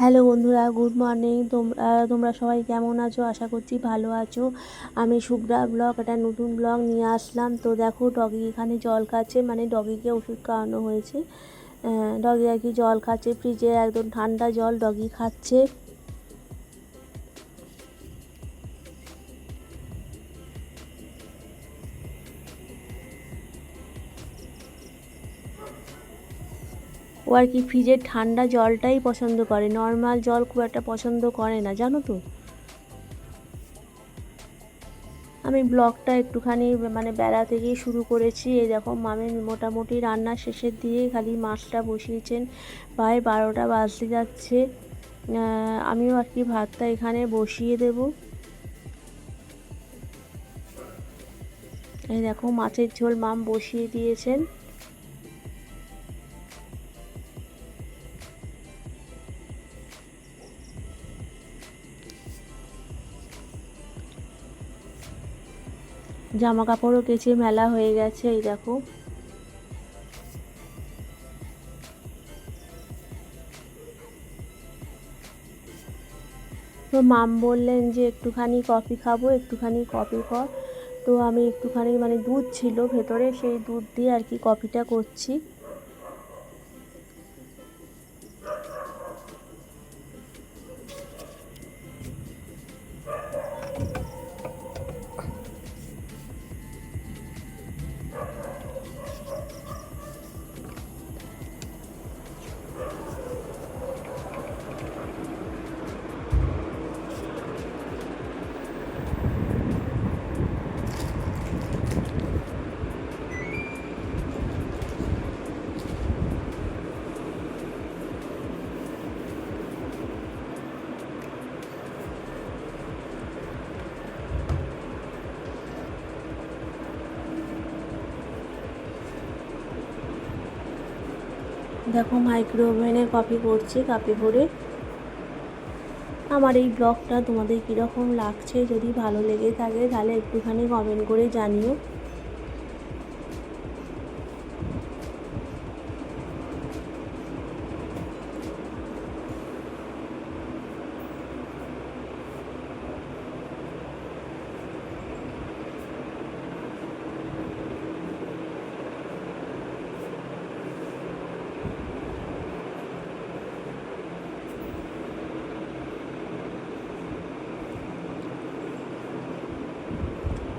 Hello বন্ধুরা, good morning. তোমরা তোমরা সবাই কেমন আছো? আশা করছি ভালো আছো। আমি শুভ্রা ব্লগ, একটা নতুন ব্লগ নিয়ে আসলাম। তো দেখো, ডগি এখানে জল খাচ্ছে মানে ডগিকে ওষুধ খাওয়ানো হয়েছে। ডগি আর কি জল খাচ্ছে, ফ্রিজে একদম ঠান্ডা জল ডগি খাচ্ছে। ও আর কি ফ্রিজের ঠান্ডা জলটাই পছন্দ করে। নর্মাল জল খুব একটা পছন্দ করে না, জানো তো? আমি ব্লগটা একটুখানি মানে বেলা থেকেই শুরু করেছি। এই দেখো, মামি মোটামুটি রান্না শেষের দিয়ে খালি মাছটা বসিয়েছেন। প্রায় বারোটা বাজতে যাচ্ছে। আমিও আর কি ভাতটা এখানে বসিয়ে দেব। এই দেখো, মাছের ঝোল মাম বসিয়ে দিয়েছেন। জামা কাপড়ও কেচে মেলা হয়ে গেছে, এই দেখো। তো মাম বললেন যে, একটুখানি কফি খাব, একটুখানি কফি কর। তো আমি একটুখানি মানে দুধ ছিল ভেতরে, সেই দুধ দিয়ে আর কি কফিটা করছি। দেখো মাইক্রো ওভেনে কফি করছি, কাপে করে। আমার এই ব্লগটা তোমাদের কীরকম লাগছে, যদি ভালো লেগে থাকে তাহলে একটুখানি কমেন্ট করে জানিও।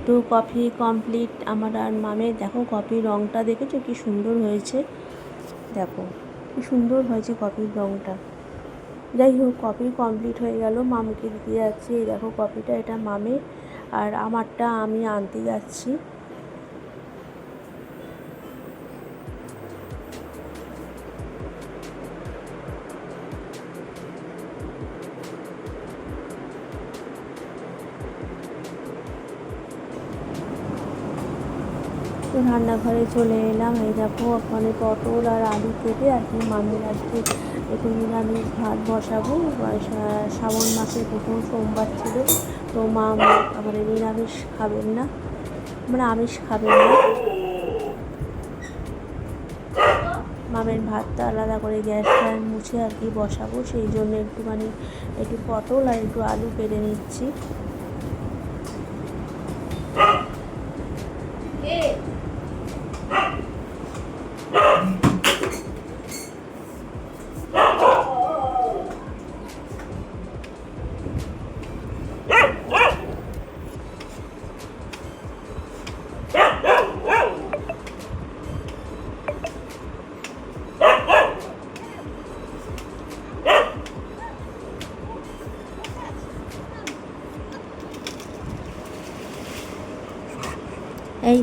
তো কফি কমপ্লিট আমার আর মামের দেখো কফির রঙটা দেখেছ কি সুন্দর হয়েছে? দেখো, কি সুন্দর হয়েছে কফির রঙটা যাই হোক কপি কমপ্লিট হয়ে গেল। মামকে দিতে যাচ্ছি। এই দেখো কপিটা এটা মামে, আর আমারটা আমি আনতে যাচ্ছি। রান্নাঘরে চলে এলাম। এই দেখো, ওখানে পটল আর আলু কেটে আর কি মামির আজকে একটু নিরামিষ ভাত বসাবো। শ্রাবণ মাসের প্রথম সোমবার ছিল। তো মা মানে নিরামিষ খাবেন না। মানে আমিষ খাবেন না। মামের ভাতটা আলাদা করে গ্যাসটা মুছে আর কি বসাবো। সেই জন্য একটুখানি একটু পটল আর একটু আলু কেটে নিচ্ছি।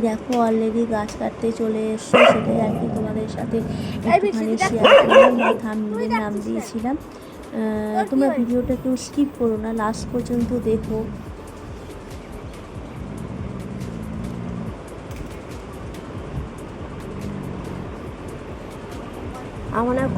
দেখো অলরেডি গাছ কাটতে চলে এসছে সেটাই আর কি তোমাদের সাথে একটুখানি শেয়ার করলাম বা থামনের নাম দিয়েছিলাম। তোমরা ভিডিওটা কেউ স্কিপ করো না লাস্ট পর্যন্ত দেখো। আমার আর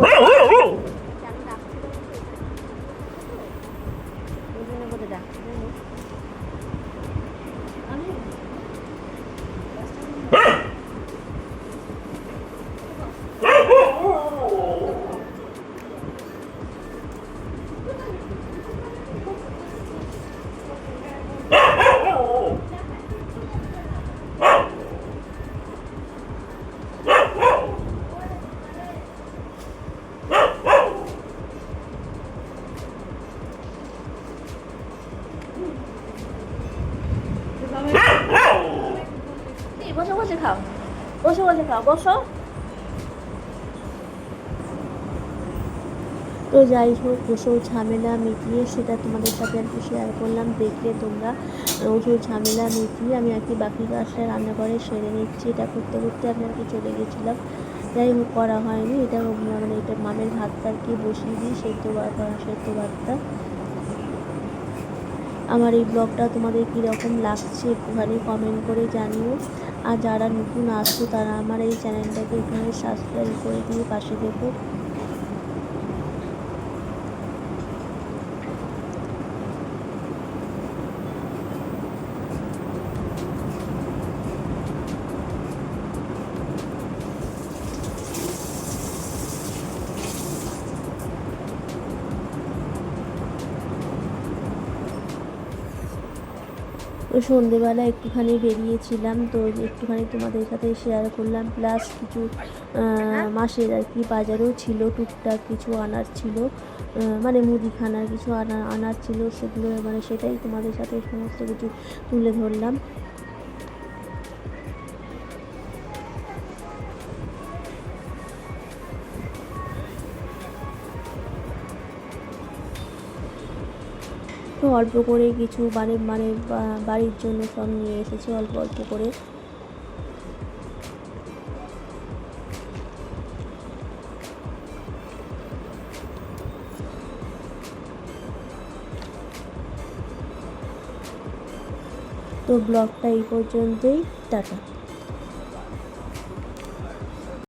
তো যাই হোক ওসব ঝামেলা মিটিয়ে সেটা তোমাদের সাথে আর কি শেয়ার করলাম। দেখলে তোমরা ওসব ঝামেলা মিটিয়ে আমি আর কি বাকি কাজটা রান্নাঘরে সেরে নিচ্ছি। এটা করতে করতে আমি আর কি চলে গেছিলাম। যাই হোক, করা হয়নি। এটা মানে এটা মামের ভাতটা আর কি বসিয়ে দিই, সেদ্ধ সেদ্ধ ভাতটা। আমার এই ব্লগটা তোমাদের কীরকম লাগছে একটুখানি কমেন্ট করে জানিও। আর যারা নতুন আসছো তারা আমার এই চ্যানেলটাকে এখানে সাবস্ক্রাইব করে দিয়ে পাশে দেখো সন্ধেবেলা একটুখানি বেরিয়েছিলাম, তো একটুখানি তোমাদের সাথে শেয়ার করলাম। প্লাস কিছু মাসের আর কি বাজারও ছিল, টুকটাক কিছু আনার ছিল মানে মুদিখানার কিছু আনা, আনার ছিল, সেগুলো মানে সেটাই তোমাদের সাথে সমস্ত কিছু তুলে ধরলাম। তো অল্প করে কিছু মানে মানে বাড়ির জন্য সব নিয়ে এসেছি, অল্প অল্প করে। তো ব্লগটা এই পর্যন্তই, টাটা।